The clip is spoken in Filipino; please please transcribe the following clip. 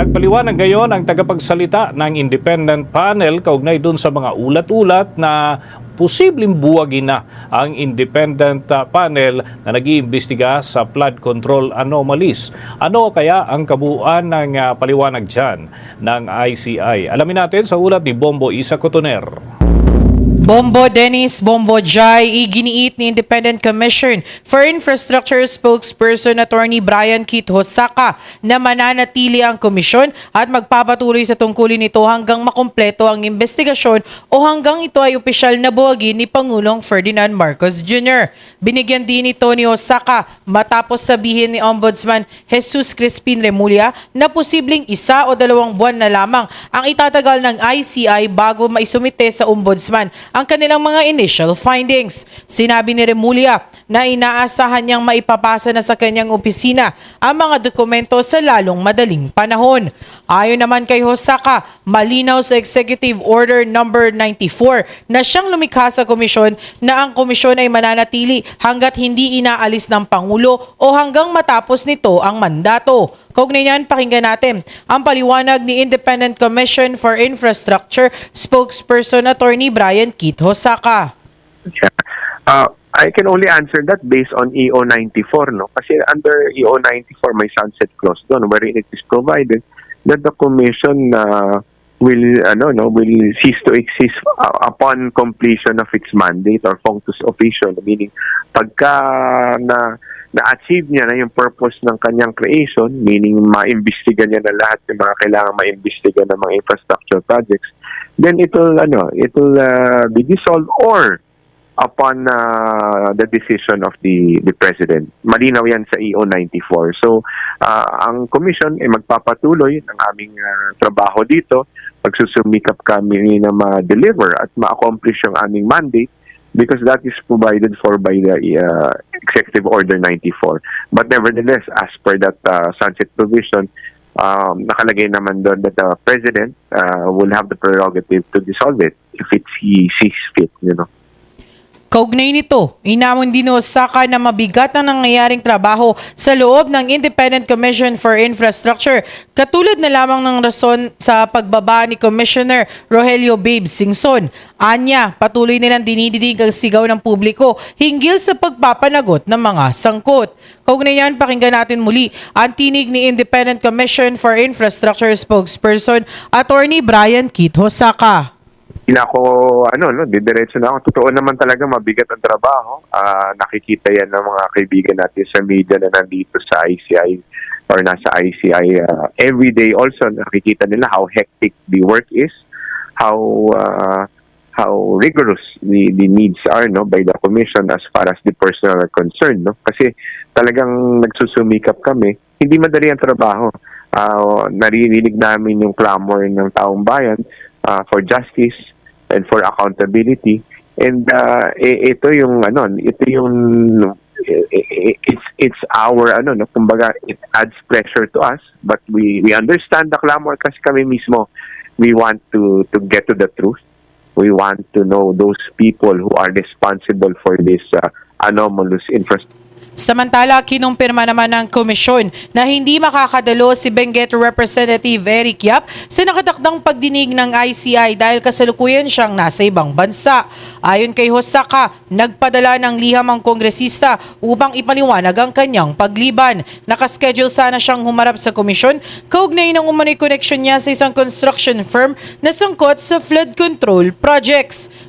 Nagpaliwanag ngayon ang tagapagsalita ng independent panel kaugnay dun sa mga ulat-ulat na posibleng buwagin na ang independent uh, panel na nag-iimbestiga sa flood control anomalies. Ano kaya ang kabuuan ng uh, paliwanag dyan ng ICI? Alamin natin sa ulat ni Bombo Isa Cotoner. Bombo Dennis Bombo Jai, iginiit ni Independent Commission for Infrastructure spokesperson Attorney Brian Kit Hosaka na mananatili ang komisyon at magpapatuloy sa tungkulin nito hanggang makumpleto ang investigasyon o hanggang ito ay opisyal na buwagin ni Pangulong Ferdinand Marcos Jr. Binigyan din ito ni Hosaka matapos sabihin ni Ombudsman Jesus Crispin Remulla na posibleng isa o dalawang buwan na lamang ang itatagal ng ICI bago maisumite sa Ombudsman ang kanilang mga initial findings. Sinabi ni Remulla na inaasahan niyang maipapasa na sa kanyang opisina ang mga dokumento sa lalong madaling panahon. Ayon naman kay Hosaka, malinaw sa Executive Order Number 94 na siyang lumikha sa komisyon na ang komisyon ay mananatili hanggat hindi inaalis ng Pangulo o hanggang matapos nito ang mandato. Kaugnay niyan, pakinggan natin ang paliwanag ni Independent Commission for Infrastructure spokesperson Attorney Brian Kit Hosaka. Yeah. Uh, I can only answer that based on EO 94, no? Kasi under EO 94 may sunset clause doon wherein it is provided that the commission uh, will ano no will cease to exist uh, upon completion of its mandate or functus officio meaning pagka na na-achieve niya na yung purpose ng kanyang creation meaning maimbestiga niya na lahat ng mga kailangan maimbestiga ng mga infrastructure projects then it will ano it will uh, be dissolved or upon uh, the decision of the the president. Malinaw yan sa EO 94. So, uh, ang commission ay magpapatuloy ng aming uh, trabaho dito. Pagsusumikap kami na ma-deliver at ma-accomplish yung aming mandate because that is provided for by the uh, Executive Order 94. But nevertheless, as per that uh, sunset provision, um, nakalagay naman doon that the president uh, will have the prerogative to dissolve it if it's he sees fit, you know. Kaugnay nito, inamon din Osaka na mabigat ang nangyayaring trabaho sa loob ng Independent Commission for Infrastructure, katulad na lamang ng rason sa pagbaba ni Commissioner Rogelio Babe Singson. Anya, patuloy nilang dinididig ang sigaw ng publiko hinggil sa pagpapanagot ng mga sangkot. Kaugnay yan, pakinggan natin muli ang tinig ni Independent Commission for Infrastructure spokesperson Attorney Brian Kit Hosaka. Hindi ako, ano, no, didiretso na ako. Totoo naman talaga mabigat ang trabaho. Ah, nakikita yan ng mga kaibigan natin sa media na nandito sa ICI or nasa ICI uh, every day also nakikita nila how hectic the work is, how uh, how rigorous the, the needs are no by the commission as far as the personnel are concerned no kasi talagang nagsusumikap kami hindi madali ang trabaho uh, naririnig namin yung clamor ng taong bayan uh, for justice and for accountability. And uh, ito yung ano ito yung it's it's our ano no kumbaga it adds pressure to us but we we understand the clamor kasi kami mismo we want to to get to the truth. We want to know those people who are responsible for this uh, anomalous infrastructure Samantala, kinumpirma naman ng komisyon na hindi makakadalo si Benguet Representative Eric Yap sa nakatakdang pagdinig ng ICI dahil kasalukuyan siyang nasa ibang bansa. Ayon kay Hosaka, nagpadala ng liham ang kongresista upang ipaliwanag ang kanyang pagliban. Nakaschedule sana siyang humarap sa komisyon kaugnay ng umano'y connection niya sa isang construction firm na sangkot sa flood control projects